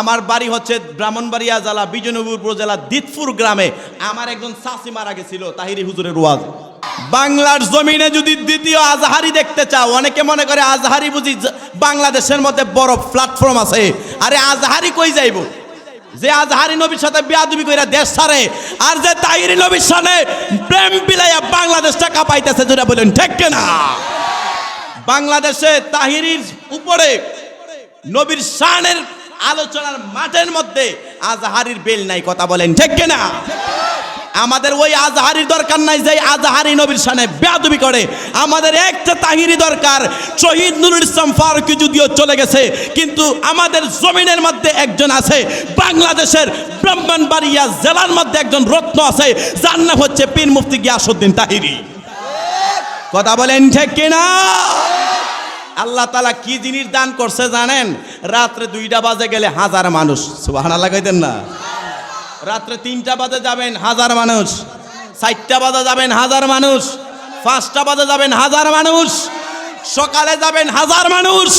আমার বাড়ি হচ্ছে ব্রাহ্মণবাড়িয়া জেলা, বিজয়নগর উপজেলা, দিতপুর গ্রামে। আমার একজন চাষি মারা গেছিল, তাহিরি হুজুরের ওয়াজ। বাংলার জমিনে যদি দ্বিতীয় আজহারি দেখতে চাও, অনেকে মনে করে আজহারি বুঝি বাংলাদেশের মধ্যে বড় প্ল্যাটফর্ম আছে। আরে আজহারি কই যাইব? যে আজহারি নবীর সাথে বিয়াদবি কইরা দেশ ছাড়ে, আর যে তাহিরি নবীর সাথে প্রেম বিলাইয়া বাংলাদেশটা কাঁপাইতেছে যেটা বলেন, ঠিক না বাংলাদেশে তাহিরির উপরে নবীর শানের আলোচনার মাঠের মধ্যে আজহারির বেল নাই, কথা বলেন, ঠিক না আমাদের ওই আজহারির দরকার নাই যে আজহারি নবীর শানে বেয়াদবি করে। আমাদের একটা তাহিরি দরকার, শহীদ নুরুল ইসলাম ফারুকি যদিও চলে গেছে, কিন্তু আমাদের জমিনের মধ্যে একজন আছে, বাংলাদেশের ব্রাহ্মণবাড়িয়া জেলার মধ্যে একজন রত্ন আছে, যার নাম হচ্ছে পীর মুফতি গিয়াসুদ্দিন তাহিরি। কথা বলেন, ঠিক কিনা? আল্লাহ তালা কি জিনিস দান করছে জানেন? রাত্রে দুইটা বাজে গেলে হাজার মানুষ। সুবাহানা লাগাইতেন না? রাত্রে তিনটা বাজে যাবেন হাজার মানুষ। চারটা বাজে যাবেন হাজার মানুষ। পাঁচটা বাজে যাবেন হাজার মানুষ। সকালে যাবেন হাজার মানুষ।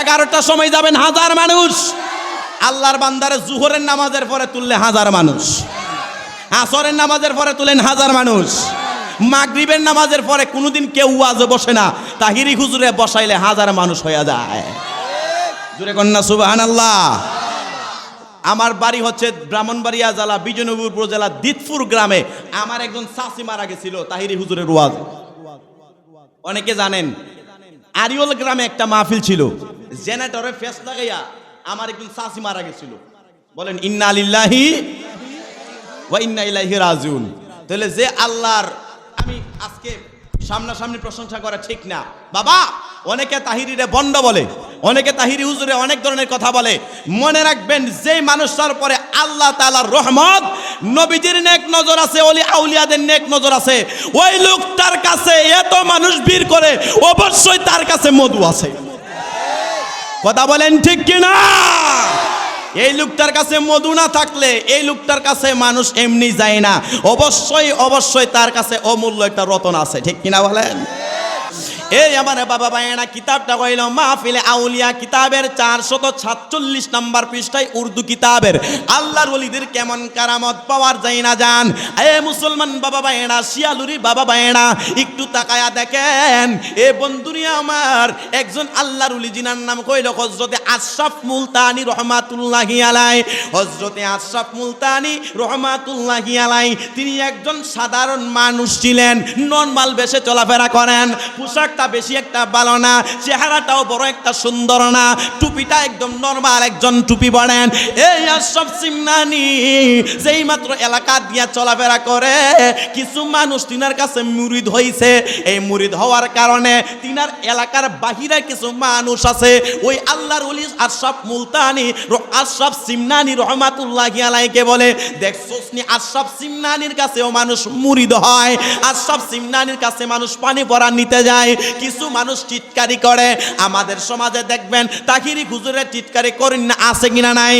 এগারোটার সময় যাবেন হাজার মানুষ। আল্লাহর বান্দারে জুহরের নামাজের পরে তুললে হাজার মানুষ। আসরের নামাজের পরে তুলেন হাজার মানুষ। মাগরিবের নামাজের পরে কোনোদিন কেউ ওয়াজে বসে না। তাহিরি হুজুরে বসাইলে হাজার মানুষ হয়ে যায়। জুড়ে কন্যা সুবাহান আল্লাহ আমার বাড়ি হচ্ছে ব্রাহ্মণবাড়িয়া জেলা, বিজয়নগর উপজেলা, দিতপুর গ্রামে। আমার একজন চাষি মারা গেছিল তাহিরি হুজুরের ওয়াজ। অনেকে জানেন, আরিওল গ্রামে একটা মাহফিল ছিল। জেনারেটরে ফেস লাগাইয়া আমার একজন চাষি মারা গেছিল। বলেন, ইন্না আলিল্লাহি ইন্না ইলাইহি রাজিউন। তাহলে যে আল্লাহর আজকে সামনাসামনি প্রশংসা করা ঠিক না। বাবা, অনেকে তাহিরিরে বন্ড বলে, অনেকে তাহিরি হুজুরে অনেক ধরনের কথা বলে। মনে রাখবেন যে মানুষটার পরে আল্লাহ তাআলার রহমত, নবীজির নেক নজর আছে, ওলি আউলিয়াদের নেক নজর আছে। ওই লোকটার কাছে এত মানুষ ভিড় করে, অবশ্যই তার কাছে মধু আছে। কথা বলেন ঠিক কিনা? এই লোকটার কাছে মধু না থাকলে এই লোকটার কাছে মানুষ এমনি যায় না। অবশ্যই অবশ্যই তার কাছে অমূল্য একটা রতন আছে, ঠিক কিনা বলেন? এই আমার বাবা ভাইয়েরা কিতাবটা কইল, মাহফিলে আউলিয়া কিতাবের চারশত সাতচল্লিশ নাম্বার পৃষ্ঠায় উর্দু কিতাবের। আল্লাহর ওলিদের কেমন কারামত পাওয়ার যায় না জান। এ মুসলমান বাবা ভাইয়েরা শিয়ালুরি বাবা ভাইয়েরা একটু তাকায়া দেখেন। এ বন্ধুরি আমার, একজন আল্লাহর উলি জিনার নাম কইল হজরতে আশরাফ মুলতানি রহমাতুল্লাহি আলাই হজরতে আশরাফ মুলতানি রহমাতুল্লাহি আলাই তিনি একজন সাধারণ মানুষ ছিলেন, নর্মাল বেশে চলাফেরা করেন পোশাকটা বেশি একটা ভালো না, চেহারাটাও বড় একটা সুন্দর না, টুপিটা একদম নর্মাল একজন টুপি পড়েন এই আশরাফ সিমনানি যেই মাত্র এলাকা দিয়া চলাফেরা করে, কিছু মানুষ তিনার কাছে মুরিদ হইছে। এই মুরিদ হওয়ার কারণে তিনার এলাকার বাহিরে কিছু মানুষ আছে। ওই আল্লাহর উলি আশরাফ মুলতানি, র- আশরাফ সিমনানি রহমাতুল্লাহি আলাইকে বলে দেখছোস নি আশরাফ সিমনানির কাছেও মানুষ মুরিদ হয়। আশরাফ সিমনানির কাছে মানুষ পানি পরা নিতে যায়। কিছু মানুষ চিৎকারি করে। আমাদের সমাজে দেখবেন তাহিরি হুজুরের চিৎকারি করেন না, আছে কিনা নাই?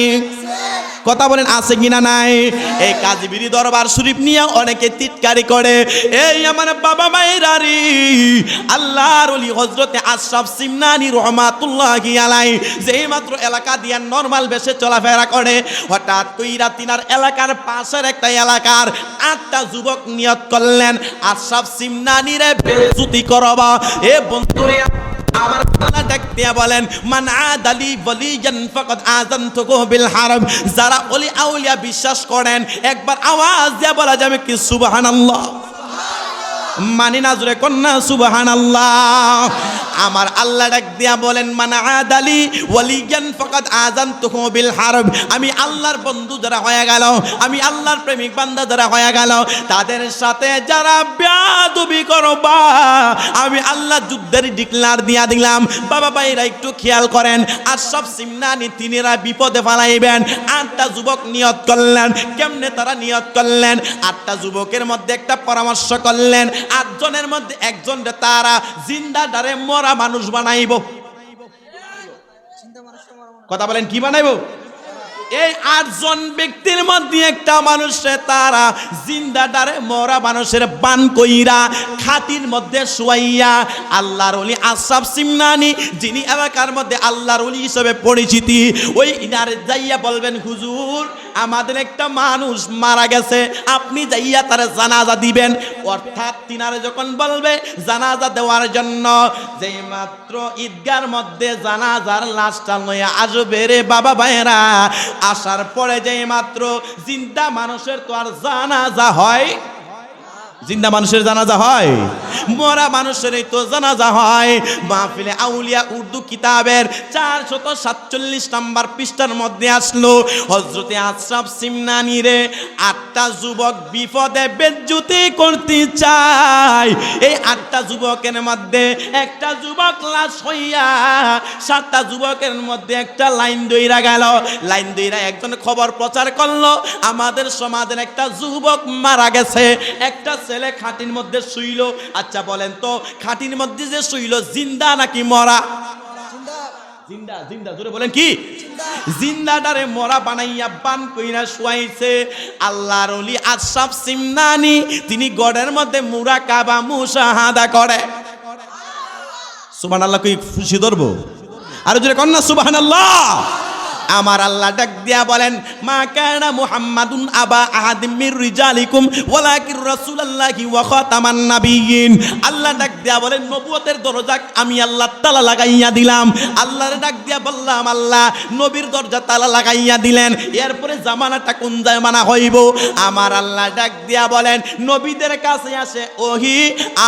কথা বলেন, আছে কিনা নাই? এই কাজীবিরি দরবার শরীফ নিয়ে অনেকে চিৎকারি করে, এই আমার বাবা মায়ের আরি, আল্লাহর ওলি হজরতে আশরাফ সিমনানি রহমাতুল্লাহি আলাই, যেই মাত্র এলাকা দিয়া নর্মাল বেশে চলাফেরা করে, হঠাৎ কইরা তিনার এলাকার পাশের একটা এলাকার আটটা যুবক নিয়ত করলেন, আশরাফ সিমনানি রে বেজুতি করবা, এ বন্ধুরে আমার আল্লাহ ডাক দিয়া বলেন, মান আদালি ওয়ালিয়ান ফাকাদ আযানতুকু বিল হারাম। যারা ওলি আউলিয়া বিশ্বাস করেন, একবার আওয়াজ দিয়ে বলা যাবে কি সুবহানাল্লাহ। মানি না জুড়ে কন্যা সুবহান আমার আল্লাহ ডাক দিয়া বলেন, মানা আদালি ওয়ালিয়ান ফাকাদ আযানতুহু বিল হারব। আমি আল্লাহর বন্ধু যারা হয়ে গেল, আমি আল্লাহর প্রেমিক বান্দা যারা হয়ে গেল, তাদের সাথে যারা বেয়াদবি করবা, আমি আল্লাহ যুদ্ধের ডিক্লার দিয়া দিলাম। বাবা ভাইরা, একটু খেয়াল করেন, আর সব সিমনানি তিনিরা বিপদে ফালাইবেন। আটটা যুবক নিয়ত করলেন, কেমনে তারা নিয়ত করলেন? আটটা যুবকের মধ্যে একটা পরামর্শ করলেন আটজনের মধ্যে একজন তারা জিন্দা ডারে মরা মানুষ বানাইব। কথা বলেন কি বানাইব? এই আটজন ব্যক্তির মধ্যে একটা মানুষে তারা জিন্দাটারে মরা মানুষের বান কইরা খাতির মধ্যে শুয়াইয়া আল্লাহর অলি আশরাফ সিমনানি, যিনি এলাকার মধ্যে আল্লাহর অলি হিসেবে পরিচিতি, ওই ইনারে যাইয়া বলবেন, হুজুর, আমাদের একটা মানুষ মারা গেছে, আপনি যাইয়া তার জানাজা দিবেন। অর্থাৎ তিনারে যখন বলবে জানাজা দেওয়ার জন্য যেই মাত্র ঈদগার মধ্যে জানাজার লাশটা লইয়া আসবে রে বাবা ভাইরা আসার পরে যে মাত্র জিন্দা মানুষের তো আর জানাজা হয় জিন্দা মানুষের জানাজা হয়, মরা মানুষের তো জানাজা হয়। মাহফিলে আউলিয়া উর্দু কিতাবের চারশত সাতচল্লিশ নাম্বার পৃষ্ঠার মধ্যে আসলো হজরতে আশরাফ সিমনানি রে, আটটা যুবক বিপদে বেজ্জুতি করতে চায়। এই আটটা যুবকের মধ্যে একটা যুবক লাশ হইয়া, সাতটা যুবকের মধ্যে একটা লাইন দইরা গেল। লাইন দইরা একজন খবর প্রচার করল, আমাদের সমাজের একটা যুবক মারা গেছে, একটা ছেলে খাটির মধ্যে শুইল। আচ্ছা বলেন তো খাটির মধ্যে যে শুইল জিন্দা নাকি মরা? জিন্দা। জিন্দা জোরে বলেন কি? জিন্দাটারে মরা বানাইয়া বান কইরা শুয়াইছে। আল্লাহর ওলি আশরাফ সিমনানি তিনি গড়ের মধ্যে মুরা কাবা মুশাহাদা করে। সুবহানাল্লাহ কই খুশি ধরবো? আর জোরে কন্যা সুবহানাল্লাহ! আমার আল্লাহ ডাক দিয়া বলেন, মা কানা মুহাম্মাদুন আবা আহাদিম মির রিজালিকুম, ওয়ালাকির রাসূলুল্লাহি ওয়া খাতামান নাবিয়িন আল্লাহ ডাক দিয়া বলেন, নবুয়তের দরজা আমি আল্লাহ তালা লাগাইয়া দিলাম। আল্লাহর ডাক দিয়া বললাম, আল্লাহ, নবীর দরজা তালা লাগাইয়া দিলেন, এরপরে জামানাটা কোন জামানা হইব? আমার আল্লাহ ডাক দিয়া বলেন, নবীদের কাছে আসে, ওহি,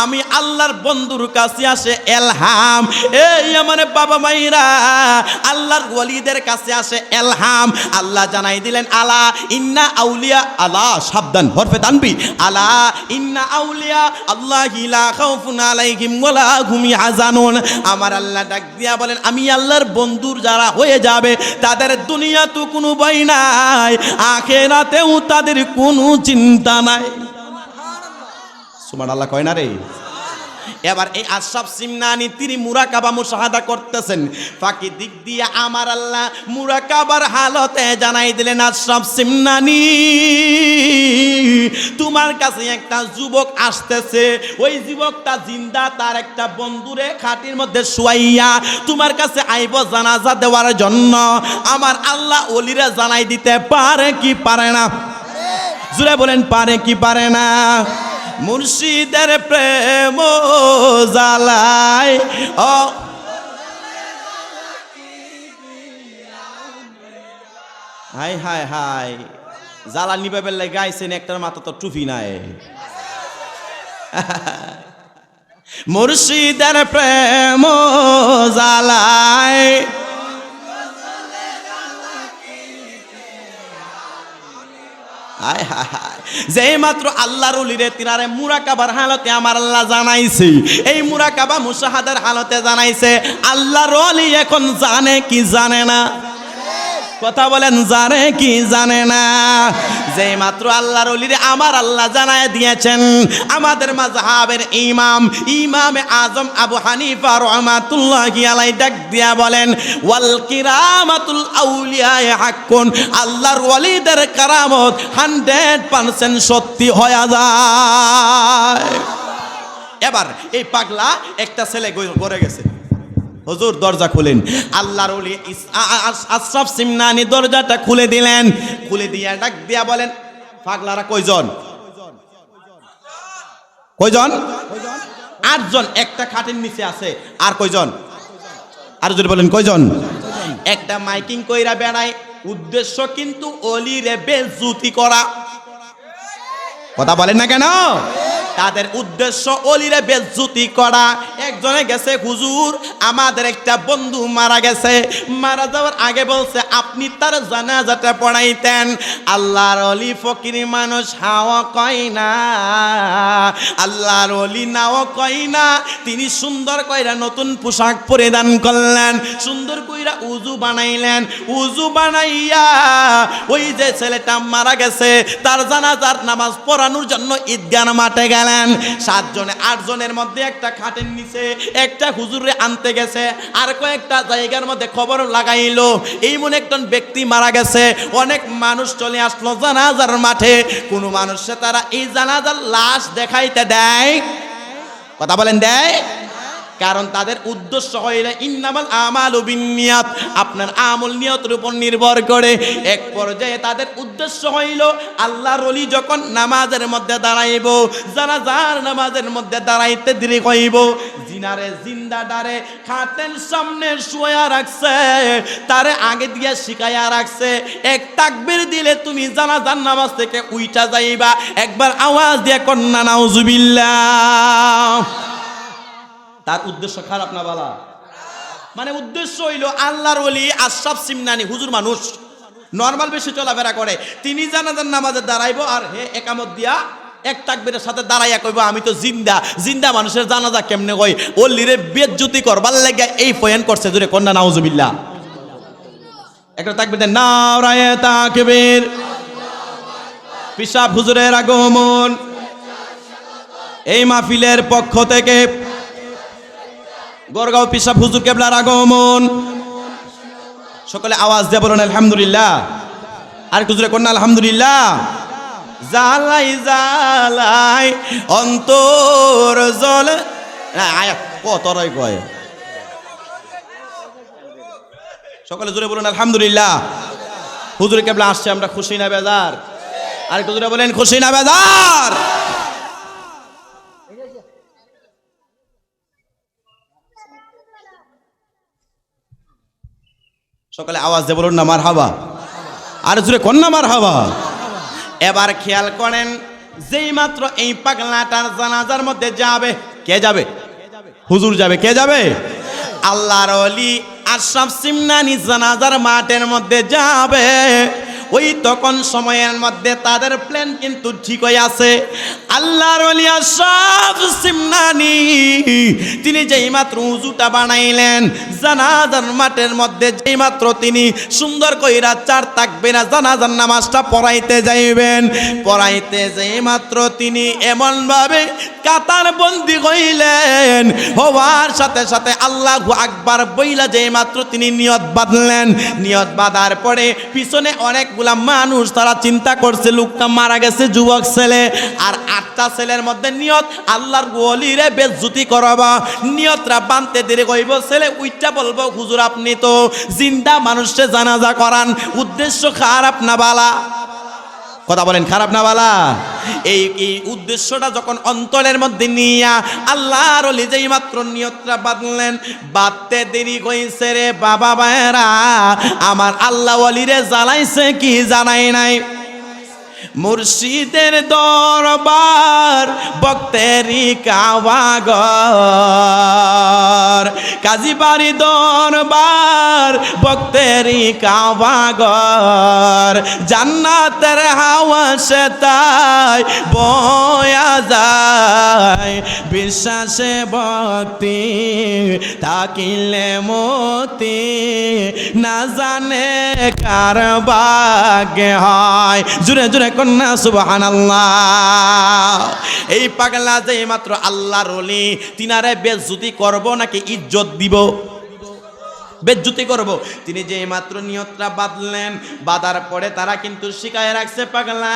আমি আল্লাহর বন্ধুর কাছে আসে এলহাম। এই আমার বাবা মাইরা আল্লাহর ওয়ালিদের কাছে আসে এলহাম। আল্লাহ জানাই দিলেন, আলা ইন্না আউলিয়া, আলা সাবধান, হরফে তানবি আলা ইন্না আউলিয়া, আল্লাহ লা খাউফুন আলাইহিম ওয়ালা হুম ইয়াহজানুন। আমার আল্লাহ ডাক দিয়া বলেন, আমি আল্লাহর বন্ধুর যারা হয়ে যাবে, তাদের দুনিয়া তো কোনো ভয় নাই, আখেরাতেও তাদের কোনো চিন্তা নাই। সুমান আল্লাহ কয় না রে? এবার এই আশরাফ সিমনানি তিনি মুরাকাবা মুশাহাদা করতেছেন। ফাঁকি দিক দিয়ে আমার আল্লাহ মুরাকাবার হালতে জানাই দিলেন আশরাফ সিমনানি তোমার কাছে একটা যুবক আসতেছে। ওই যুবকটা জিন্দা তার একটা বন্ধুরে খাটির মধ্যে শুয়াইয়া তোমার কাছে আইব জানাজা দেওয়ার জন্য। আমার আল্লাহ অলিরা জানাই দিতে পারে কি পারে না? জুড়ে বলেন পারে কি পারে না? মুর্শিদের প্রেম জালায় ও হাই হাই হাই। জ্বালা নিবে বেলে গাইছেন একটার মাথা তো টুপি নাই। মুর্শিদের প্রেম জালায় হায় হায় হায়। যে মাত্র আল্লাহর উলিরে তিনারে মুরাকাবার হালতে আমার আল্লাহ জানাইছে, এই মুরাকাবা মুশাহাদার হালতে জানাইছে, আল্লাহর এখন জানে কি জানে না। কথা বলেন, জানে কি জানে না? যে মাত্র আল্লাহর অলিরে আমার আল্লাহ জানায় দিয়েছেন, আমাদের মাযহাবের ইমাম, ইমামে আজম আবু হানিফা রহমাতুল্লাহি আলাই ডাক দিয়া বলেন, ওয়াল কিরামাতুল আউলিয়া হাক্কুন, আল্লাহর ওয়ালিদের কারামত 100% সত্যি হয়ে যায়। এবার এই পাগলা একটা ছেলে গড়ে গেছে। হুজুর দরজা খুলেন। আল্লাহর ওলি আশরাফ সিমনানি দরজাটা খুলে দিলেন। খুলে দিয়া ডাক দিয়া বলেন, পাগলারা কয়জন? কয়জন? আটজন। একটা খাটের নিচে আছে। আর কয়জন? আর যদি বলেন, কয়জন? একটা মাইকিং কইরা বেড়ায়। উদ্দেশ্য কিন্তু অলিরে বেজুতি করা। কথা বলেন না কেন? তাদের উদ্দেশ্য অলিরে বেজ্জুতি করা। একজনে গেছে, হুজুর, আমাদের একটা বন্ধু মারা গেছে। মারা যাওয়ার আগে বলছে, আপনি তার জানাজাটা পড়াইতেন। আল্লাহর অলি ফকির মানুষ হাওয়া কয় না। আল্লাহর অলি নাও কয় না। তিনি সুন্দর কইরা নতুন পোশাক পরিধান করলেন, সুন্দর কইরা উজু বানাইলেন। উজু বানাইয়া ওই যে ছেলেটা মারা গেছে, তার জানাজার নামাজ পড়ানোর জন্য ঈদগান মাঠে গেলেন গেলেন। সাতজনে, আটজনের মধ্যে একটা খাটের নিচে একটা হুজুরে আনতে গেছে আর কয়েকটা জায়গার মধ্যে খবর লাগাইল। এই মনে একজন ব্যক্তি মারা গেছে। অনেক মানুষ চলে আসলো জানাজার মাঠে। কোনো মানুষে তারা এই জানাজার লাশ দেখাইতে দেয়। কথা বলেন দেয়? কারণ তাদের উদ্দেশ্য হইলে ইন্নামাল আমাল বিনিয়াত আপনার আমল নিয়তের উপর নির্ভর করে। এক পর্যায়ে তাদের উদ্দেশ্য হইল আল্লাহর অলি যখন নামাজের মধ্যে দাঁড়াইব, যারা যার নামাজের মধ্যে দাঁড়াইতে দেরি হইব, জিনারে জিন্দা ডারে খাটের সামনে শুয়া রাখছে, তারে আগে দিয়ে শিখাইয়া রাখছে, এক তাকবির দিলে তুমি জানাজার নামাজ থেকে উইটা যাইবা, একবার আওয়াজ দিয়ে কন্যা নাউজুবিল্লাহ। তার উদ্দেশ্য খারাপ না বলা? মানে উদ্দেশ্য হইল আল্লাহর ওলি আশরাফ সিমনানি, হুজুর মানুষ। নর্মাল বেশি চলাফেরা করে। তিনি জানাজান নামাজে দাঁড়াইবো আর হে একামত দিয়া এক তাকবীরের সাথে দাঁড়াইয়া কইব, আমি তো জিন্দা। জিন্দা মানুষের জানাজা কেমনে কই ও লিরে বেজ্জুতি করবার লাগে এই ফয়েন করছে জুরে কন্যা, নাউজুবিল্লাহ। একটা তাকবীর দেন নারায়ে তাকবীর। পিসাব হুজুরের আগমন। এই মাহফিলের পক্ষ থেকে গড়গাঁও পিসাব হুজুর কেবলার আগমন। সকলে আওয়াজ দিয়ে বলুন, আলহামদুলিল্লাহ। আর কুজুরে কন্যা, আলহামদুলিল্লাহ। জালাই জালাই অন্তর জল। আয়া কতরাই কয়। সকলে জোরে বলুন, আলহামদুলিল্লাহ। হুজুর কেবলা আসছে, আমরা খুশি না, বেজার। আর কুজুরে বলেন, খুশি না, বেজার। সকালে আওয়াজ দিয়ে বলুন না মার হাবা আর জুড়ে কোন মার হাবা এবার খেয়াল করেন, যেই মাত্র এই পাগলাটার জানাজার মধ্যে যাবে, কে যাবে? হুজুর যাবে, কে যাবে? আল্লাহর অলি আশরাফ সিমনানি জানাজার মাঠের মধ্যে যাবে। ওই তখন সময়ের মধ্যে তাদের প্ল্যান কিন্তু ঠিক হয়ে আছে। আল্লাহর অলি আশরাফ সিমনানি। তিনি যেই মাত্র উজুটা বানাইলেন, জানাজার মাঠের মধ্যে যেই মাত্র তিনি সুন্দর কইরা চার থাকবে না জানাজার নামাজটা পড়াইতে যাইবেন। পড়াইতে যেই মাত্র তিনি এমনভাবে কাতার বন্দি হইলেন, হওয়ার সাথে সাথে আল্লাহ আকবার বইলা যেই মাত্র তিনি নিয়ত বাঁধলেন। নিয়ত বাঁধার পরে পিছনে অনেকগুলা মানুষ, তারা চিন্তা করছে, লোকটা মারা গেছে, যুবক ছেলে, আর আটটা ছেলের মধ্যে নিয়ত আল্লাহর গলিরে বেজ্জুতি করাবা। নিয়তরা বানতে দেরি কইব ছেলে উইটা বলব, হুজুর, আপনি তো জিন্দা মানুষে জানাজা করান, উদ্দেশ্য খারাপ না বালা? কথা বলেন, খারাপ না বালা? এই এই উদ্দেশ্যটা যখন অন্তরের মধ্যে নিয়া আল্লাহর যেই মাত্র নিয়তটা বাঁধলেন, বাঁধতে দেরি কইছে রে বাবা ভাইরা আমার আল্লাহ অলিরে জ্বালাইছে কি জানাই নাই? মুর্শিদের দরবার বক্তেরি কাবাগর। কাজী বাড়ি দরবার বক্তেরি কাবাগর। জান্নাতের হাওয়া সে তাই বয়া যায়। বিশ্বাসে ভক্তি থাকিলে মতি না জানে কার হয়। জুড়ে জুড়ে কন্যা সুবহান এই পাগলা যে মাত্র আল্লাহর অলি তিনারে বেজ্জুতি করব নাকি ইজ্জত দিব? বেজ্জুতি করব। তিনি যে মাত্র নিয়তটা বাঁধলেন, বাঁধার পরে তারা কিন্তু শিখায় রাখছে পাগলা।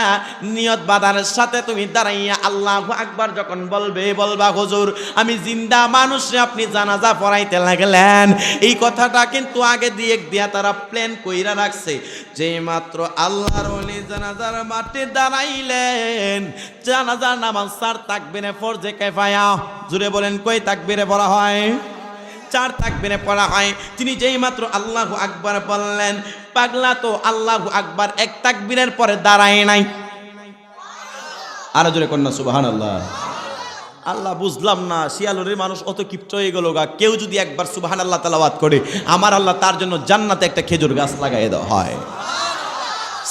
নিয়ত বাঁধার সাথে তুমি দাঁড়াইয়া আল্লাহ আকবার যখন বলবে, বলবা, হুজুর, আমি জিন্দা মানুষে আপনি জানাজা পড়াইতে লাগলেন। এই কথাটা কিন্তু আগে দিয়ে দিয়া তারা প্ল্যান কইরা রাখছে। যে মাত্র আল্লাহর ওলি জানাজার মাঠে দাঁড়াইলেন, জানাজার নামাজ সার তাকবে না ফরজে কেফায়া। জুড়ে বলেন, কই তাকবিরে পড়া হয়? চার তাকবিরে পড়া হয়। তিনি যেই মাত্র আল্লাহু আকবার বললেন, পাগলা তো আল্লাহু আকবার এক তাকবীরের পরে দাঁড়ায় নাই। আরও জোরে কন্যা সুবাহান আল্লাহ আল্লাহ বুঝলাম না, শিয়ালুরের মানুষ অত কিপ্ট হয়ে গেল গা। কেউ যদি একবার সুবাহান আল্লাহ তালাবাদ করে, আমার আল্লাহ তার জন্য জান্নাতে একটা খেজুর গাছ লাগাই দেওয়া হয়।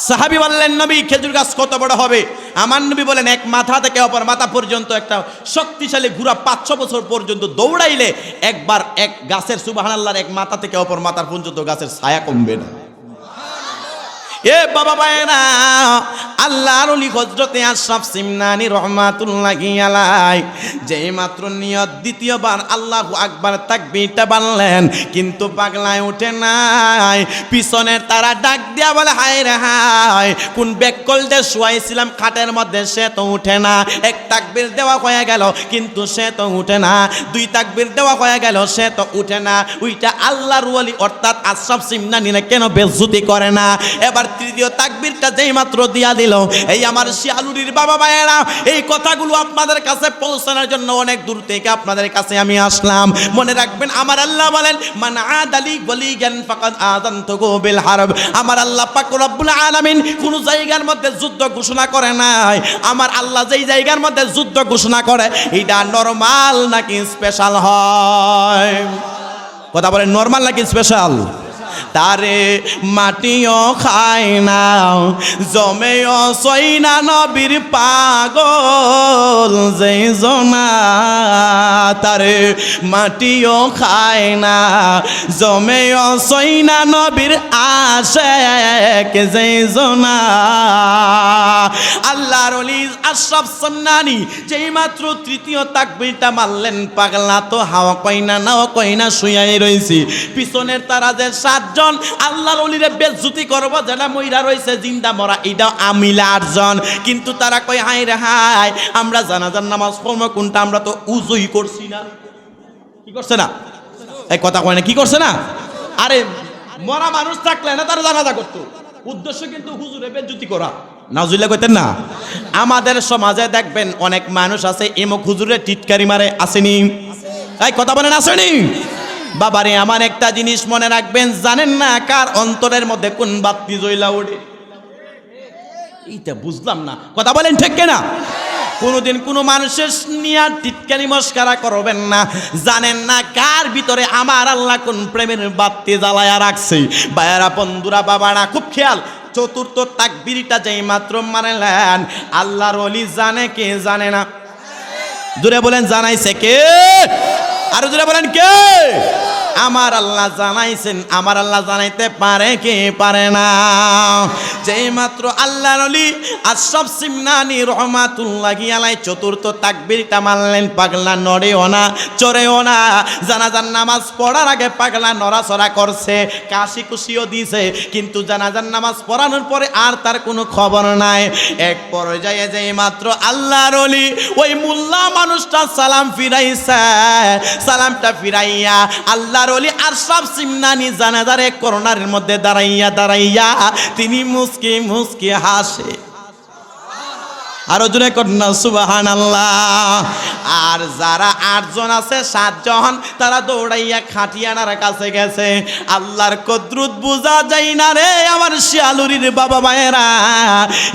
সাহাবি বললেন, নবী, খেজুর গাছ কত বড় হবে? আমার নবী বলেন, এক মাথা থেকে অপর মাথা পর্যন্ত একটা শক্তিশালী ঘুরা পাঁচ, ছ বছর পর্যন্ত দৌড়াইলে একবার এক গাছের সুবাহান আল্লাহর এক মাথা থেকে অপর মাথার পর্যন্ত গাছের ছায়া কমবে না। এ বাবা ভাইরা আল্লাহর অলি হজরতে আশরাফ সিমনানি রহমাতুল্লাহি আলাই যেই মাত্র নিয়ত দ্বিতীয়বার আল্লাহ আকবার তাকবীরটা বানলেন কিন্তু পাগলায় ওঠে নাই। পিছনের তারা ডাক দিয়া বলে, হায় রে হায়, কোন বেকল দিয়ে শুয়াইছিলাম, খাটের মধ্যে সে তো উঠে না। এক তাকবীর দেওয়া হয়ে গেল, কিন্তু সে তো উঠে না। দুই তাকবীর দেওয়া হয়ে গেল, সে তো উঠে না। ওইটা আল্লাহর ওয়ালি অর্থাৎ আশরাফ সিমনানিরা কেন বেজ্জুতি করে না? এবার তৃতীয় তাকবীরটা যেই মাত্র দিয়া দিল এই আমার শিয়ালুরির বাবা ভাইয়েরা এই কথাগুলো আপনাদের কাছে পৌঁছানোর জন্য অনেক দূর থেকে আপনাদের কাছে আমি আসলাম। মনে রাখবেন, আমার আল্লাহ বলেন, মান আদালি ওয়ালিগান ফাকাদ আযানতুহু বিল হারব। আমার আল্লাহ পাক রব্বুল আলামিন কোন জায়গার মধ্যে যুদ্ধ ঘোষণা করে নাই। আমার আল্লাহ যেই জায়গার মধ্যে যুদ্ধ ঘোষণা করে, এটা নরমাল নাকি স্পেশাল হয়? কথা বলেন, নরমাল নাকি স্পেশাল? তারে মাটিও খায় না জমেও সই না নবীর পাগল যে জনা। তারে মাটিও খায় না, জমেও সই না নবীর আশে যে জনা। আল্লাহর আশরাফ সন্নানি যেই মাত্র তৃতীয় তাকবীরটা মারলেন, পাগলা তো হাওয়া কইনা নাও কইনা, শুয়াই রইছি। পিছনের তারা যে সাতজন আল্লাহর অলিরে বেজ্জুতি করব যেটা মইরা রইছে, জিন্দা মরা এটা আমিলা আটজন। কিন্তু তারা কয় হাই রে হাই আমরা জানাজার নামাজ পড়ব, কোনটা আমরা তো উজুই করছি না। কি করছে না? এই কথা কয় না, কি করছে না? আরে, মরা মানুষ থাকলে না তারা জানাজা করতো? উদ্দেশ্য কিন্তু হুজুরে বেজ্জুতি করা। নাজুল্লাহ কইতেন না? আমাদের সমাজে দেখবেন, অনেক মানুষ আছে, এমক হুজুরে টিটকারি মারে, আসেনি। এই কথা বলেন, আসেনি? বাবারে, আমার একটা জিনিস মনে রাখবেন, জানেন না কার অন্তরের মধ্যে কোন বাতি জ্বলা ওঠে এইটা বুঝলাম না। কথা বলেন ঠিক না কোনোদিন কোনো মানুষের নিয়ে টিটকানি মস্কারা করবেন না। জানেন না কার ভিতরে আমার আল্লাহ কোন প্রেমের বাতি জ্বালায়া রাখছে? বায়ারা, বন্ধুরা, বাবারা, খুব খেয়াল। চতুর্থ তাকবিরটা যেই মাত্র মানেলেন আল্লাহর অলি জানে কে জানে না? দূরে বলেন, জানাইছে কে? আরও বলেন কে? আমার আল্লাহ জানাইছেন, আমার আল্লাহ জানাইতে পারে কে পারে না। যেই মাত্র আল্লাহ নলি আশরাফ সিমনানি রহমাতুল্লাহি আলাই চতুর্থ তাকবীরটা মানলেন পাগলা নড়েও না, চড়েও না। জানাজার নামাজ পড়ার আগে পাগলা নড়াচড়া করছে, কাশি কুশিও দিছে, কিন্তু জানাজার নামাজ পড়ানোর পরে আর তার কোনো খবর নাই। এক পর্যায়ে যেই মাত্র আল্লাহর অলি ওই মুল্লা মানুষটা সালাম ফিরাইছে, সালামটা ফিরাইয়া আল্লাহর অলি আশরাফ সিমনানি জানাজার করোনার মধ্যে দাঁড়াইয়া দাঁড়াইয়া তিনি মুসকি মুসকি হাসে। আরও জোরে কন্যা সুবাহান আল্লাহ আর যারা আটজন আছে, সাতজন, তারা দৌড়াইয়া খাটিয়ানার কাছে গেছে। আল্লাহর কদ্রুত বুঝা যাই না রে আমার শিয়ালুরির বাবা মায়েরা।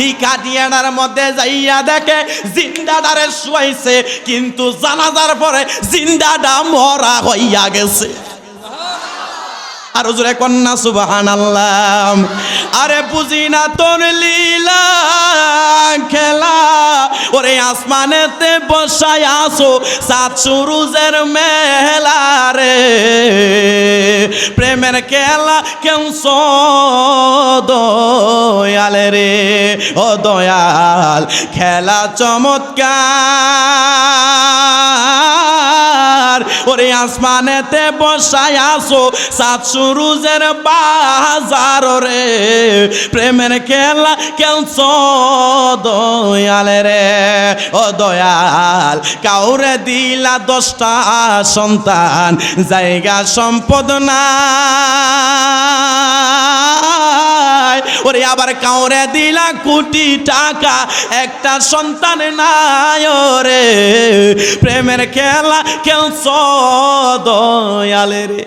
এই খাটিয়ানার মধ্যে যাইয়া দেখে জিন্দাদারে শুয়াইছে, কিন্তু জানাজার পরে জিন্দাটা মরা হইয়া গেছে। আর জোরে কন্যা সুবাহান আল্লাহ আরে বুঝি না তোর লীলা, খেলা। ওরে আসমানেতে বসায় আসো, সাত সুরুজের মেলা রে। প্রেমের খেলা কেউ দয়ালে রে। ও দয়াল, খেলা চমৎকার। ওরে আসমানেতে বসায় আসো সাত সুরুজের বাজার রে। প্রেমের খেলা কেলছ দয়ালে রে। ও দয়াল, কাউরে দিলা দশটা সন্তান, জায়গা সম্পদ না ওরে আবার কাউরে দিলা কোটি টাকা, একটা সন্তান নাই রে প্রেমের খেলা খেলছ দয়ালে রে।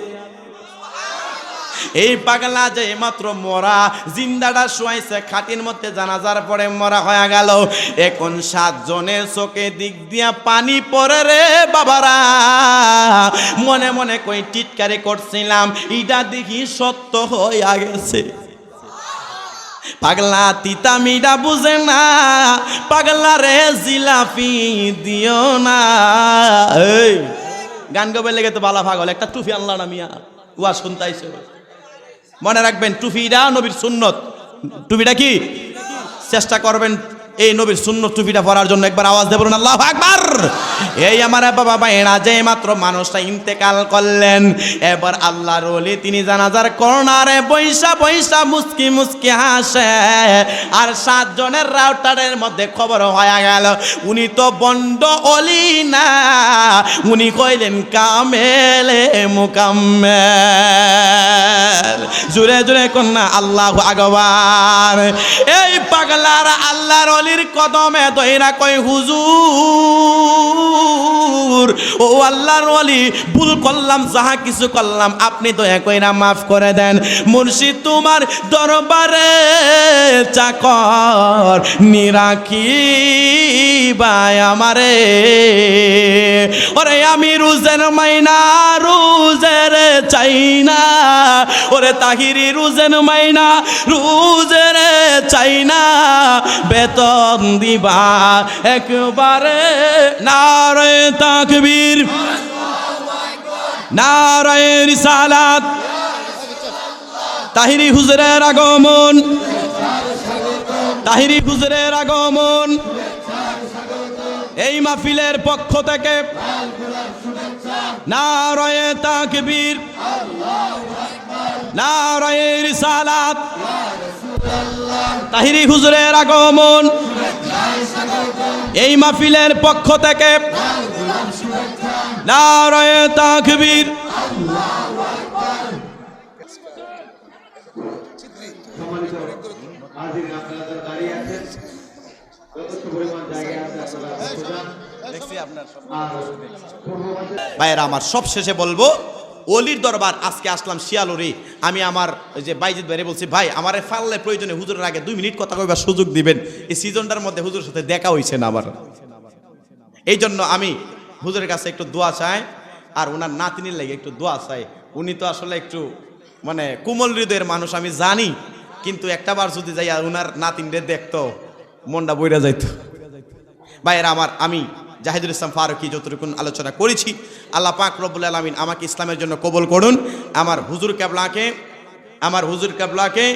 এই পাগলা যে মাত্র মরা, জিন্দাটা শুয়াইছে, খাটির মধ্যে জানাজার পরে মরা হয়ে গেল। এখন সাতজনের চোখে দিক দিয়া পানি পরে রে বাবারা। মনে মনে কই টিটকারি করছিলাম, ইটা দেখি সত্য হইয়া গেছে। পাগলা তিতা মিডা বুঝে না, পাগলা রে জিলাপি দিও না। গান গবে লেগে তো বালা পাগল, একটা টুফি আনলা না মিয়া। উয়া শুনতাইছে। মনে রাখবেন টুফিটা নবীর সুন্নত। টুপিটা কি? চেষ্টা করবেন এই নবীর শূন্য টুপিটা পরার জন্য একবার আওয়াজ দেবেন আল্লাহ আকবার! এই আমার বাবা ভাইয়েরা যে মাত্র মানুষটা ইন্তেকাল করলেন, এবার আল্লাহর ওলি তিনি জানাজার করোনারে বৈশা বৈশা মুস্কি মুস্কি হাসে, আর সাতজনের রাউটারের মধ্যে খবর হয়ে গেল, উনি তো বন্ড অলি না, উনি কইলেন কামেলে মুকাম্মেল। জুড়ে জুড়ে কন্যা আল্লাহ আগবার এই পাগলার আল্লাহর অলির কদমে দইরা কই হুজুর, ও আল্লাহর অলি ভুল করলাম, যাহা কিছু করলাম, আপনি দয়া কইরা মাফ করে দেন। মুর্শিদ তোমার দরবারে চাকর নিরাকি বাই আমারে। ওরে আমি রুজের মাইনা, রুজের চাই না ওরে তাহিরি রুজের মাইনা, রুজের চাই না বেতন দিবা। একবারে নারায় তাকবীর। নারায় রিসালাত। তাহিরি হুজুরের আগমন। তাহিরি হুজুরের আগমন। এই মাহফিলের পক্ষ থেকে নারায়ে তাকবীর। নারায়ে রিসালাত। তাহিরি হুজুরের আগমন। এই মাহফিলের পক্ষ থেকে তাকবীর। ভাইয়েরা আমার সব শেষে বলব অলির দরবার, আজকে আসলাম শিয়ালরি। আমি আমার যে বাইজিৎ ভাইরে বলছি, ভাই, আমার ফাললে প্রয়োজনে হুজুরের আগে দুই মিনিট কথা কইবার সুযোগ দিবেন। এই সিজনটার মধ্যে হুজুরের সাথে দেখা হয়েছে না আমার। এই জন্য আমি হুজুরের কাছে একটু দোয়া চাই, আর ওনার নাতিনির লাগে একটু দোয়া চাই। উনি তো আসলে একটু মানে কোমল হৃদয়ের মানুষ, আমি জানি, কিন্তু একটা বার যদি যাই আর ওনার নাতিনদের দেখতো, মনটা বইরা যাইতো। ভাইয়েরা আমার, আমি জাহিদুল ইসলাম ফারুকি যতটুকুন আলোচনা করেছি, আল্লাহ পাক রব্বুল আলমিন আমাকে ইসলামের জন্য কবল করুন। আমার হুজুর কেবলাকে, আমার হুজুর কেবলাকে